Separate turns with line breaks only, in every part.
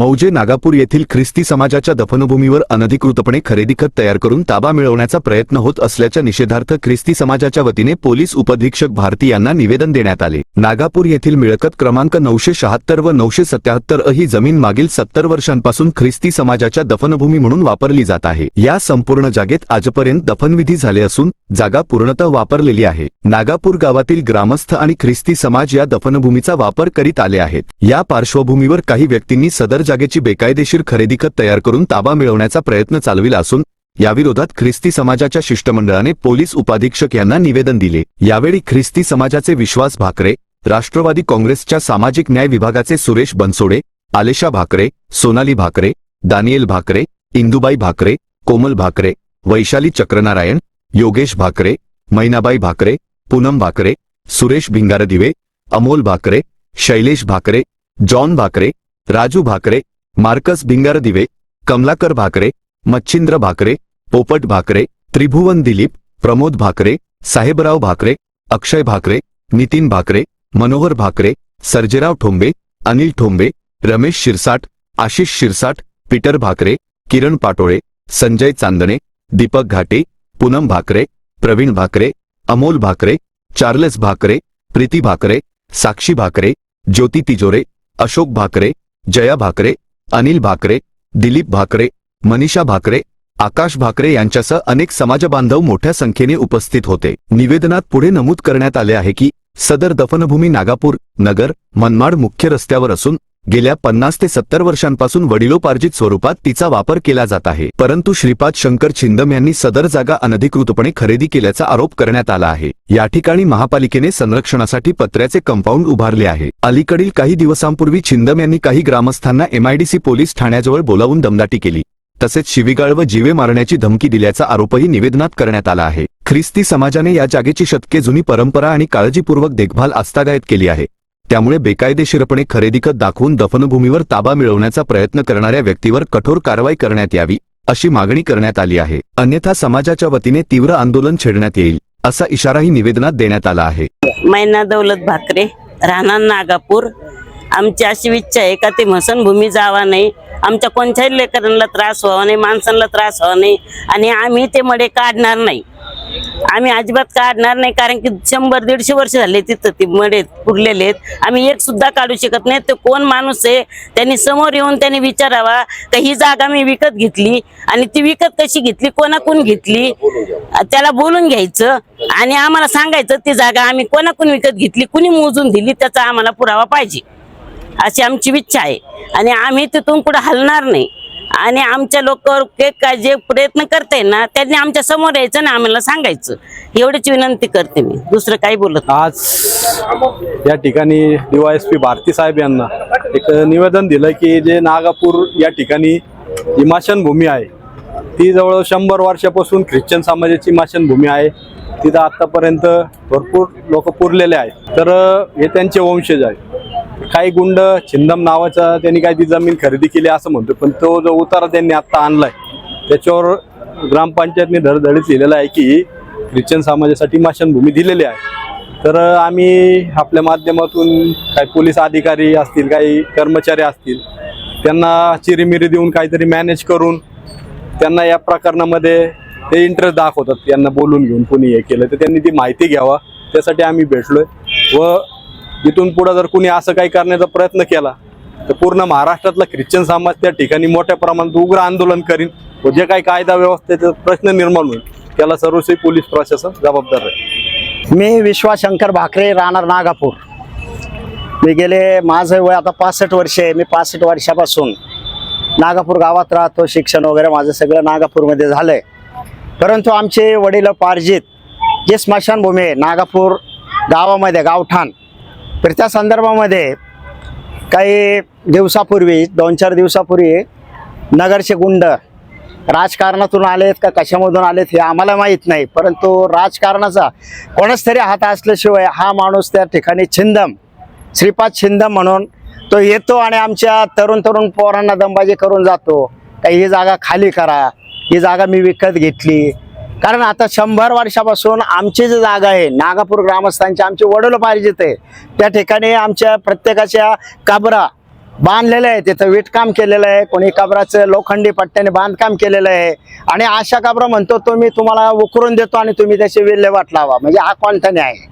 मौजे नागापूर येथील ख्रिस्ती समाजाच्या दफनभूमीवर अनधिकृतपणे खरेदी खत तयार करून ताबा मिळवण्याचा प्रयत्न होत असल्याच्या निषेधार्थ ख्रिस्ती समाजाच्या वतीने पोलीस उपधीक्षक भारती यांना निवेदन देण्यात आले. नागापूर येथील मिळकत क्रमांक नऊशे शहात्तर व नऊशे सत्याहत्तर ही जमीन मागील सत्तर वर्षांपासून ख्रिस्ती समाजाच्या दफनभूमी म्हणून वापरली जात आहे. या संपूर्ण जागेत आजपर्यंत दफनविधी झाले असून जागा पूर्णतः वापरलेली आहे. नागापूर गावातील ग्रामस्थ आणि ख्रिस्ती समाज या दफनभूमीचा वापर करीत आले आहेत. या पार्श्वभूमीवर काही व्यक्तींनी सदर जागेची बेकायदेशीर खरेदी खत तयार करून ताबा मिळवण्याचा प्रयत्न चालविला असून याविरोधात ख्रिस्ती समाजाच्या शिष्टमंडळाने पोलीस उपाधीक्षक यांना निवेदन दिले. यावेळी ख्रिस्ती समाजाचे विश्वास भाकरे राष्ट्रवादी काँग्रेसच्या सामाजिक न्याय विभागाचे Suresh Bansode Alesha Bhakre Sonali Bhakre Daniel Bhakre Indubai Bhakre Komal Bhakre Vaishali Chakranarayan Yogesh Bhakre Mainabai Bhakre Poonam Bhakre Suresh Bhingardive Amol Bhakre Shailesh Bhakre John Bhakre Raju Bhakre Marcus Bhingardive Kamalakar Bhakre Machhindra Bhakre Popat Bhakre Tribhuvan Dilip Pramod Bhakre Sahebrao Bhakre Akshay Bhakre Nitin Bhakre Manohar Bhakre Sarjerao Thombe Anil Thombe Ramesh Shirsat Ashish Shirsat Peter Bhakre Kiran Patole Sanjay Chandane Deepak Ghate Poonam Bhakare Praveen Bhakare Amol Bhakare Charles Bhakare Preeti Bhakare Sakshi Bhakare Jyoti Tijore Ashok Bhakare Jaya Bhakare Anil Bhakare Dilip Bhakare Manisha Bhakare Akash Bhakare यांच्यासह अनेक समाजबांधव मोठ्या संख्येने उपस्थित होते. निवेदनात पुढे नमूद करण्यात आले आहे की सदर दफनभूमी नागापूर नगर मनमाड मुख्य रस्त्यावर असून गेल्या पन्नास ते सत्तर वर्षांपासून वडिलोपार्जित स्वरूपात तिचा वापर केला जात आहे. परंतु श्रीपाद शंकर छिंदम यांनी सदर जागा अनधिकृतपणे खरेदी केल्याचा आरोप करण्यात आला आहे. या ठिकाणी महापालिकेने संरक्षणासाठी पत्र्याचे कंपाऊंड उभारले आहे. अलीकडील काही दिवसांपूर्वी छिंदम यांनी काही ग्रामस्थांना एमआयडीसी पोलीस ठाण्याजवळ बोलावून दमदाटी केली. तसेच शिवीगाळ व जीवे मारण्याची धमकी दिल्याचा आरोपही निवेदनात करण्यात आला आहे. ख्रिस्ती समाजाने या जागेची शतके जुनी परंपरा आणि काळजीपूर्वक देखभाल आस्थागायत केली आहे. त्यामुळे बेकायदेशीरपणे खरेदी खत दाखवून दफनभूमीवर ताबा मिळवण्याचा प्रयत्न करणाऱ्या व्यक्तीवर कठोर कारवाई करण्यात यावी अशी मागणी करण्यात आली आहे. अन्यथा समाजाच्या वतीने तीव्र आंदोलन छेडण्यात येईल असा इशाराही निवेदनात देण्यात आला आहे.
मैना दौलत भाकरे राहणार नागापूर. आमची अशी इच्छा आहे का ते भूमी जावा नाही. आमच्या कोणत्याही लेकरांना त्रास व्हावा नाही माणसांना त्रास व्हावा नाही. आणि आम्ही ते मडे काढणार नाही. आम्ही अजिबात काढणार नाही कारण की शंभर दीडशे वर्ष झाले तिथं ते मडे पुरलेले आहेत. आम्ही एक सुद्धा काढू शकत नाही. ते कोण माणूस आहे त्यांनी समोर येऊन त्यांनी विचारावा का ही जागा मी विकत घेतली आणि ती विकत कशी घेतली कोणाकून घेतली? त्याला बोलून घ्यायचं आणि आम्हाला सांगायचं ती जागा आम्ही कोणाकून विकत घेतली कुणी मोजून दिली त्याचा आम्हाला पुरावा पाहिजे. अशी आमची इच्छा आहे. आणि आम्ही तिथून कुठं हलणार नाही. आणि आमच्या लोकांवर काय जे प्रयत्न करते ना त्यांनी आमच्यासमोर यायचं ना आम्हाला सांगायचं. एवढीच विनंती करते मी. दुसरं काही बोलत
आज या ठिकाणी डीवायएसपी भारती साहेब यांना एक निवेदन दिलं की जे नागापूर या ठिकाणी इमाशन भूमी आहे ती जवळ शंभर वर्षापासून ख्रिश्चन समाजाची माशनभूमी आहे. तिथं आतापर्यंत भरपूर लोक पुरलेले आहेत. तर हे त्यांचे वंशज आहेत. काही गुंड छिंदम नावाचा त्यांनी काय ती जमीन खरेदी केली असं म्हणतो पण तो जो उतारा त्यांनी आत्ता आणलाय त्याच्यावर ग्रामपंचायतने धडधडीत लिहिलेला आहे की ख्रिश्चन समाजासाठी माशनभूमी दिलेली आहे. तर आम्ही आपल्या माध्यमातून काही पोलीस अधिकारी असतील काही कर्मचारी असतील त्यांना चिरीमिरी देऊन काहीतरी मॅनेज करून त्यांना या प्रकरणामध्ये ते इंटरेस्ट दाखवतात त्यांना बोलून घेऊन कोणी हे केलं तर त्यांनी ती माहिती घ्यावा त्यासाठी आम्ही भेटलोय. व इथून पुढे जर कुणी असं काही करण्याचा प्रयत्न केला तर पूर्ण महाराष्ट्रातला ख्रिश्चन समाज त्या ठिकाणी मोठ्या प्रमाणात उग्र आंदोलन करीन. व जे काही कायदा व्यवस्थेचा प्रश्न निर्माण होईल त्याला सर्वस्वी पोलीस प्रशासन जबाबदार आहे
मी विश्वास शंकर भाकरे राहणार नागापूर. मी गेले माझं वय आता पासष्ट वर्ष आहे. मी पासष्ट वर्षापासून नागापूर गावात राहतो. शिक्षण वगैरे माझं सगळं नागापूरमध्ये झालं आहे परंतु आमचे वडील पारजित जे स्मशानभूमी आहे नागापूर गावामध्ये गावठाण तर त्या संदर्भामध्ये काही दिवसापूर्वी दोन चार दिवसापूर्वी नगरचे गुंड राजकारणातून आलेत का कशामधून आलेत हे आम्हाला माहीत नाही. परंतु राजकारणाचा कोणाच तरी हात असल्याशिवाय हा माणूस त्या ठिकाणी छिंदम श्रीपाद छिंदम म्हणून तो येतो आणि आमच्या तरुण तरुण पोरांना दंबाजी करून जातो. का ही जागा खाली करा. ही जागा मी विकत घेतली. कारण आता शंभर वर्षापासून आमची जी जागा आहे नागापूर ग्रामस्थांची आमची वडील आहे त्या ठिकाणी आमच्या प्रत्येकाच्या काबरा बांधलेलं आहे तिथं विटकाम केलेलं आहे. कोणी कबराचं लोखंडी पट्ट्याने बांधकाम केलेलं आहे. आणि अशा कबरा म्हणतो तो मी तुम्हाला उकरून देतो आणि तुम्ही त्याची विल्हेवाट लावा. म्हणजे हा कोणता आहे.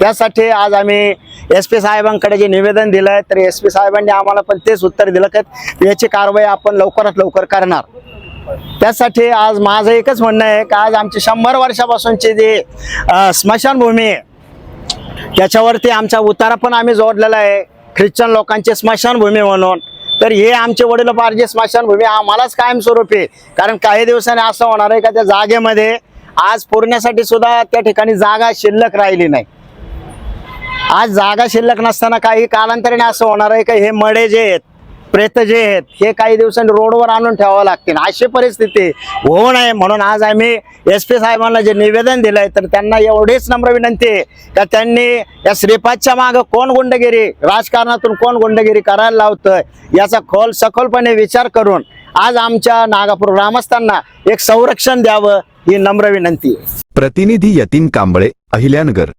त्यासाठी आज आम्ही एस पी साहेबांकडे जे निवेदन दिलं आहे तर एस पी साहेबांनी आम्हाला पण तेच उत्तर दिलं की याची कारवाई आपण लवकरात लवकर करणार. त्यासाठी आज माझं एकच म्हणणं आहे की आज आमची शंभर वर्षापासूनची जी स्मशानभूमी आहे त्याच्यावरती आमचा उतारा पण आम्ही जोडलेला आहे ख्रिश्चन लोकांची स्मशानभूमी म्हणून. तर हे आमचे वडिलोपार्जित स्मशानभूमी आम्हालाच कायमस्वरूपी कारण काही दिवसांनी असं होणार आहे का त्या जागेमध्ये आज पुरण्यासाठी सुद्धा त्या ठिकाणी जागा शिल्लक राहिली नाही. आज जागा शिल्लक नसताना काही कालांतराने असं होणार आहे का हे मडे जे आहेत प्रेत जे आहेत हे काही दिवसांनी रोडवर आणून ठेवावं लागतील. अशी परिस्थिती होऊ नये म्हणून आज आम्ही एस पी साहेबांना जे निवेदन दिलंय तर त्यांना एवढीच नम्र विनंती आहे का त्यांनी या श्रीपादच्या मागं कोण गुंडगिरी राजकारणातून कोण गुंडगिरी करायला लावतंय याचा खोल सखोलपणे विचार करून आज आमच्या नागापूर ग्रामस्थांना एक संरक्षण द्यावं ही नम्र विनंती आहे.
प्रतिनिधी यतीन कांबळे अहिल्यानगर.